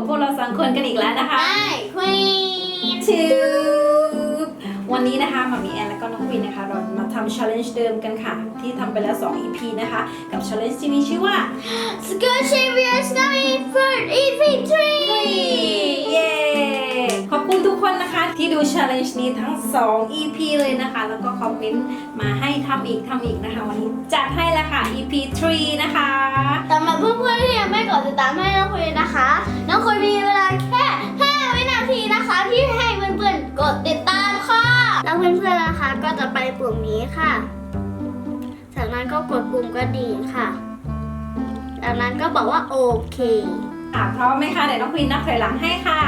กับพวกเราสองคนกันอีกแล้วนะคะ ได้ควีนทูวันนี้นะคะมามีแอนและก็น้องวินนะคะ เรามาทำ challenge เดิมกันค่ะ ที่ทำไปแล้ว 2 EP นะคะ กับ challenge ที่มีชื่อว่าสกูชีเวียสนามีเฟิร์ดอีพีทรีเย้ขอบคุณทุกคนนะคะ ที่ดู challenge นี้ทั้ง 2 EP เลยนะคะ แล้วก็คอมเมนต์มาให้ทำอีกทำอีกนะคะ วันนี้จัดให้แล้วค่ะ EP 3 นะคะ สำหรับเพื่อนๆที่ยังไม่กดติดตามให้น้องคุยนะคะ น้องคุยมีเวลาแค่ 5 วินาทีนะคะ ที่ให้เพื่อนๆกดติดตามค่ะ แล้วเพื่อนๆนะคะก็จะไปปุ่มนี้ค่ะ จากนั้นก็กดปุ่มกระดิ่งค่ะ จากนั้นก็บอกว่าโอเค อะพร้อมไหมคะเดี๋ยวน้องควีนนับถอยหลังให้ค่ะ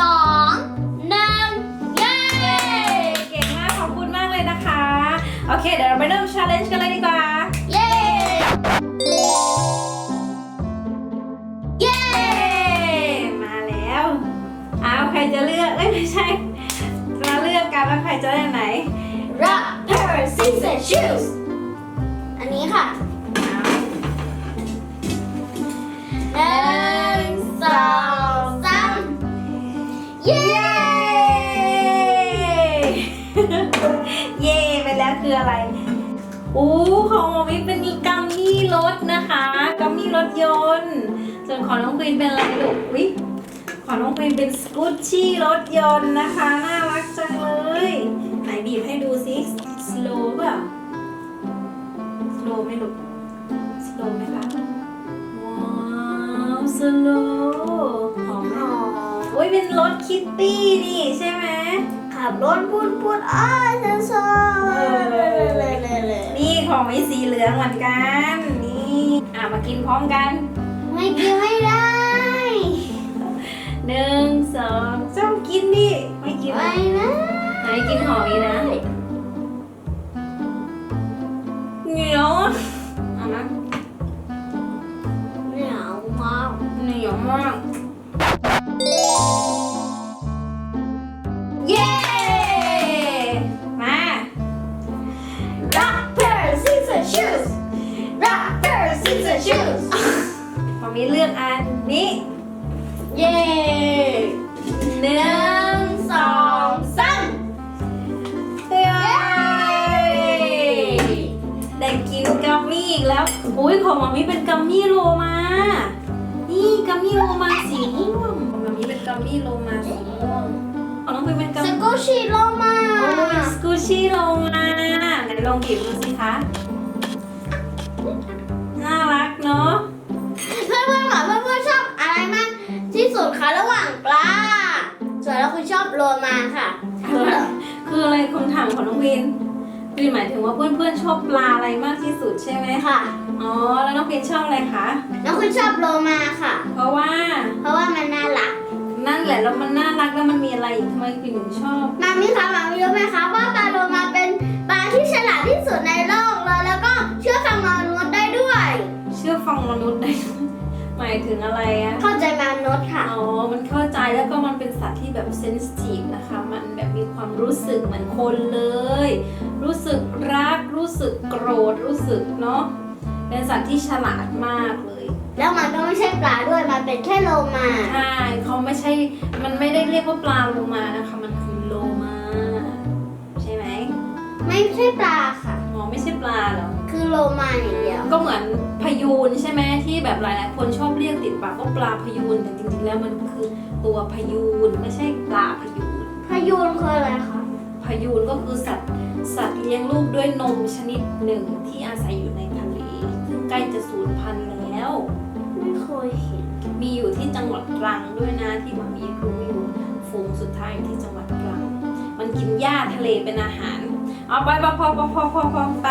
สองหนึ่งเย้ เก่งมาก ขอบคุณมากเลยนะคะ โอเค เดี๋ยวเราไปเริ่ม challenge กันเลย เย้ไปแล้วคืออะไรอู้ของหมอมิเป็นกัมมี่รถนะคะกัมมี่รถยนต์ ส่วนของน้องควีนเป็นอะไรลูกวิของน้องควีนเป็นสกูตชี่รถยนต์นะคะน่ารักจังเลยไหนบีบให้ดูซิสโลว์เปล่าสโลว์ไหมลูกสโลว์ไหมคะว้าวสโลว์หอมไหมโอ้ยเป็นรถคิตตี้นี่ใช่ไหม ขับรถพูดพูดอ้ายเธอชอบเลยเลยเลยนี่ของมีสีเหลืองเหมือนกัน นี่อะมากินพร้อมกันไม่กินไม่ได้หนึ่งสองสามกินดิไม่กินไม่นะนะไหนกินหอมอีกนะเหนียวเอานะเหนียวมากเหนียวมาก อีกแล้วอุ้ยของมามีเป็นกัมมี่โลมา นี่กัมมี่โลมาสีม่วงของมามีเป็นกัมมี่โลมาสีม่วงของน้องเป็นเป็นกัมสมี่กูชิโลมาโอ้ยสกูชี่โลมาไหนลองบีบดูสิคะน่ารักเนาะเพื่อนเพื่อนๆค่ะเพื่อนเพื่อนๆชอบอะไรมากที่สุดคะระหว่างปลาส่วนแล้วคุณชอบโลมาค่ะ คืออะไรคำถามของน้องวินวินหมายถึงว่าเพื่อนๆชอบปลาอะไรมากที่สุดใช่ไหมค่ะ อ๋อ แล้วน้องวินชอบอะไรคะแล้วคุณชอบโลมาค่ะ เพราะว่าเพราะว่ามันน่ารัก นั่นแหละแล้วมันน่ารักแล้วมันมีอะไรอีกทำไมคุณถึงชอบ มามีคะมามีรู้ไหมคะว่าปลาโลมาเป็นปลาที่ฉลาดที่สุดในโลกเลยแล้วก็เชื่อฟังมนุษย์ได้ด้วย เชื่อฟังมนุษย์ได้หมายถึงอะไรอะเข้าใจมนุษย์ค่ะ อ๋อ มันเข้าใจแล้วก็มันเป็นสัตว์ที่แบบเซนซิทีฟนะคะ มันแบบมีความรู้สึกเหมือนคนเลย รู้สึกรัก รู้สึกโกรธ รู้สึกเนาะ เป็นสัตว์ที่ฉลาดมากเลยแล้วมันก็ไม่ใช่ปลาด้วยมันเป็นแค่โลมาใช่เขาไม่ใช่ มันไม่ได้เรียกว่าปลาโลมานะคะ มันคือโลมาใช่ไหมไม่ใช่ปลาค่ะอ๋อไม่ใช่ปลาเหรอคือโลมาอย่างเดียวก็เหมือนพยูนใช่ไหมที่แบบหลายๆคนชอบเรียกติดปากว่าปลาพยูนแต่จริงๆแล้วมันคือตัวพยูนไม่ใช่ปลาพยูนพายุนคืออะไรคะพยูนก็คือสัตว์สัตว์เลี้ยงลูกด้วยนมชนิดหนึ่งที่อาศัยอยู่ในทะเลซึ่ง ใกล้จะสูญพันธุ์แล้ว ไม่เคยเห็น มีอยู่ที่จังหวัดตรังด้วยนะที่มันมีรู้อยู่ฝูงสุดท้ายอยู่ที่จังหวัดตรัง มันกินหญ้าทะเลเป็นอาหาร เอาไปพอพอพอพอพอพอไป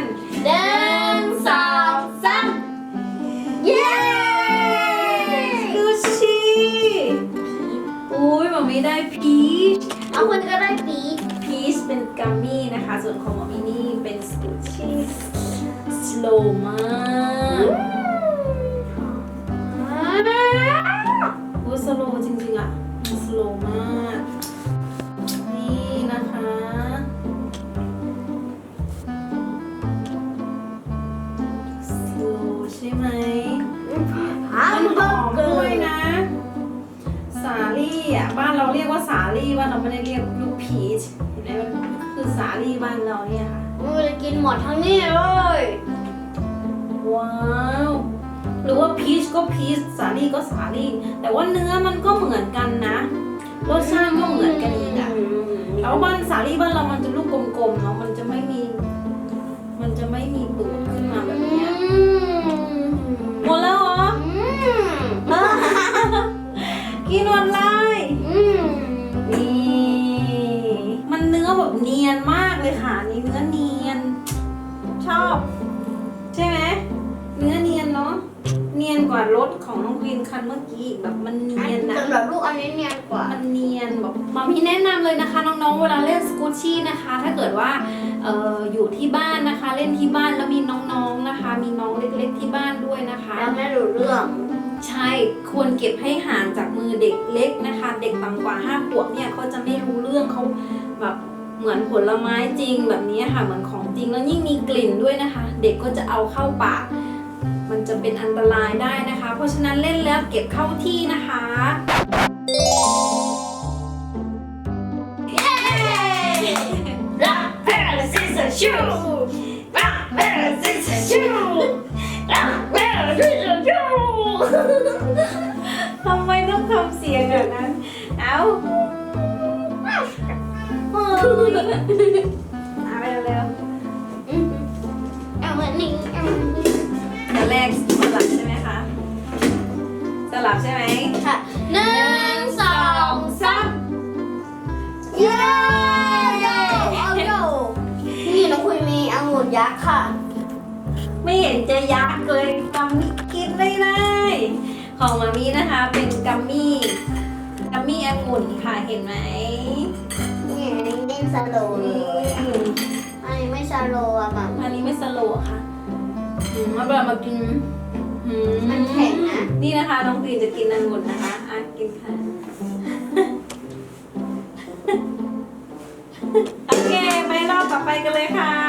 กันหนึ่งสองสามเย้ดูชีอุ้ยมันมีได้พีชเอาคุณก็ได้ปีกพีชเป็นกัมมี่นะคะ ส่วนของหมอมินี่เป็นสกูชี่ส slow มากโอ้สโลจริงๆอะมันสโลมาก ลี่บ้านเราไม่ได้เรียกลูกพีชเห็นไหมมันคือสาลี่บ้านเราเนี่ยค่ะมันจะกินหมดทั้งนี้เลย ว้าวหรือว่าพีชก็พีชสาลี่ก็สาลี่แต่ว่าเนื้อมันก็เหมือนกันนะรสชาติก็เหมือนกันอีกอะแล้วบ้านสาลี่บ้านเรามันจะลูกกลมๆเนาะมันจะไม่มี มันจะไม่มีตูดขึ้นมา ของน้องควีนคันเมื่อกี้อีกแบบมันเนียนนะ สำหรับลูกอันนี้เนียนกว่า มันเนียนแบบมามีแนะนำเลยนะคะ น้องๆ เวลาเล่นสกูชี่นะคะ ถ้าเกิดว่าเอออยู่ที่บ้านนะคะ เล่นที่บ้านแล้วมีน้องๆนะคะ มีน้องเล็กๆที่บ้านด้วยนะคะ แล้วไม่รู้เรื่อง ใช่ควรเก็บให้ห่างจากมือเด็กเล็กนะคะ เด็กต่ำกว่า5ขวบเนี่ยเขาจะไม่รู้เรื่องเขาแบบเหมือนผลไม้จริงแบบนี้ค่ะเหมือนของจริงแล้วยิ่งมีกลิ่นด้วยนะคะ เด็กก็จะเอาเข้าปาก มันจะเป็นอันตรายได้นะคะ เพราะฉะนั้นเล่นแล้วเก็บเข้าที่นะคะ Rock, paper, scissors, shoes. Rock, paper, scissors, shoes. Rock, paper, scissors, shoes. ทำไมต้องทำเสียงแบบนั้น เอาเฮ้ยเอา ยักษ์ค่ะ ไม่เห็นจะยักเลยกัมมี่กินไม่ได้ของมามีนะคะ เป็นกัมมี่กัมมี่องุ่นค่ะเห็นไหมนี่อันนี้เล่นสโลว์เลนี่ยอันนี้ไม่สโลว์อะแบบอันนี้ไม่สโลว์อะค่ะอืมมาเวลามากินอืมันแข็งนะ นี่นะคะน้องตีนจะกินองุ่นนะคะอะกินค่ะโอเคไปรอบต่อไปกันเลยค่ะ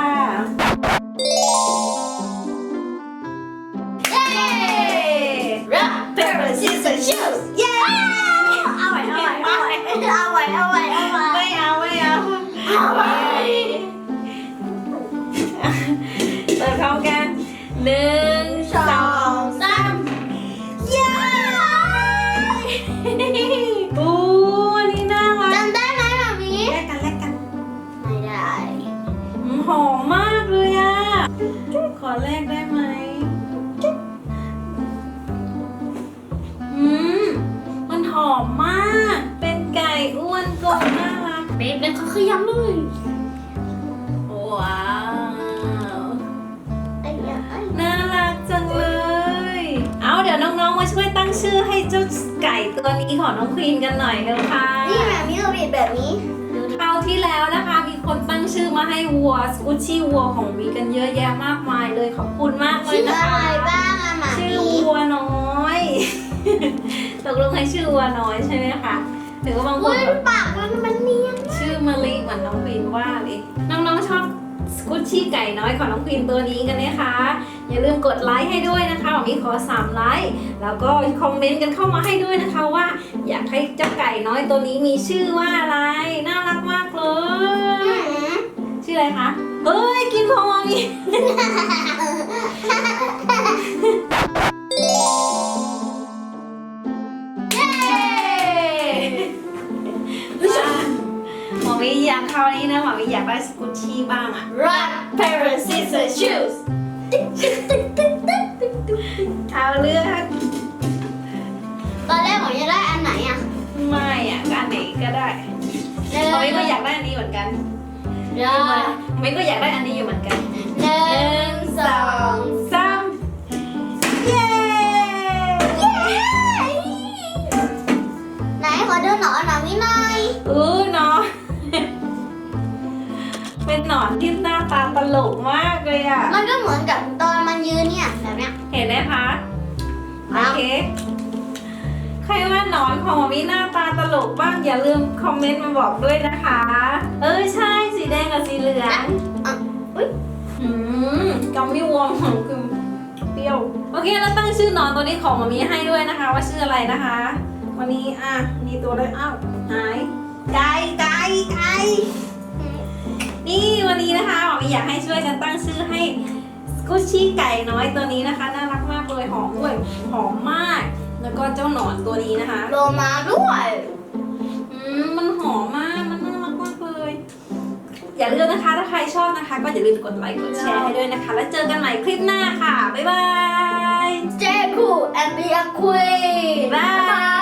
แลกได้ไหมอืม มันหอมมาก เป็นไก่อ้วนกลมน่ารัก เป็นเป็นเขาขยำเลยว้าว ไอ้ยาไอ้น่ารักจังเลย เอาเดี๋ยวน้องๆ มาช่วยตั้งชื่อให้เจ้าไก่ตัวนี้ของน้องควีนกันหน่อยเร็วค่ะ นี่แบบนี้เราบีบแบบนี้ คราวที่แล้วนะคะมีคนตั้ง ชื่อมาให้วัวสกุชชี่วัวของวีกันเยอะแยะมากมายเลยขอบคุณมากเลยชื่อนะอะไรคะ บ้างอะหมาชื่อมีวัวน้อย ตกลงให้ชื่อวัวน้อยใช่ไหมคะหรือว่าบางคอุ้นยปากมันมันเนียนชื่อมะลิเหมือนน้องควีนว่าเลยน้องๆชอบสกุชชี่ไก่น้อยของน้องควีนตัวนี้กันนะคะ อย่าลืมกดไลค์ให้ด้วยนะคะวันนี้ขอ3ไลค์แล้วก็คอมเมนต์กันเข้ามาให้ด้วยนะคะว่า อยากให้เจ้าไก่น้อยตัวนี้มีชื่อว่าอะไร น่ารักมากเลยชื่ ออะไรคะเฮ้ย กินของมามีเย้หมอมีอยากคราวนี้นะหมอมีอยากได้สกุชชี่บ้างอะ Rock paper scissors shoes เอาเลือกตอนแรกผมจะได้อันไหนอะไม่อะก็อันไหนก็ได้หมอมีก็อยากได้อันนี้เหมือนกัน เริ่มหมอมีก็อยากได้อันนี้อยู่เหมือนกันหนึ่หนึ่งงสสอองงสามเย้ไหนขอดูหนอนหน่อยวินัยอู้หนอน เป็นหนอนที่หน้าตาตลกมากเลยอะ มันก็เหมือนกับตอนมันนะคะครัโอบเคใครว่าหนอนของหมอมีหน้าตาตลกบ้างอย่าลืมคอมเมนต์มาบอกด้วยนะคะ เออใช่สีแด งกับสีเหลืองอะอุ๊ยอืมกัมมี่วอร์มของคือเปรี้ยว โอเค แล้วตั้งชื่อหนอนตัวนี้ของหมอมีให้ด้วยนะคะ ว่าชื่ออะไรนะคะ วันนี้อะมีตัวเลยอ้าวหายไก่ไก่ไก่นี่วันนี้นะคะหมอมีอยากให้ช่วยกันตั้งชื่อให้กุชชี่ไก่น้อยตัวนี้นะคะน่ารักมากเลยหอมด้วยหอมมาก แล้วก็เจ้าหนอนตัวนี้นะคะ โลมาด้วย อย่าลืมนะคะถ้าใครชอบนะคะ ก็อย่าลืมกดไลค์กดแชร์ให้ด้วยนะคะ แล้วเจอกันใหม่คลิปหน้าค่ะ บ๊ายบาย เจคูแอนเดียคุยบ๊ายบาย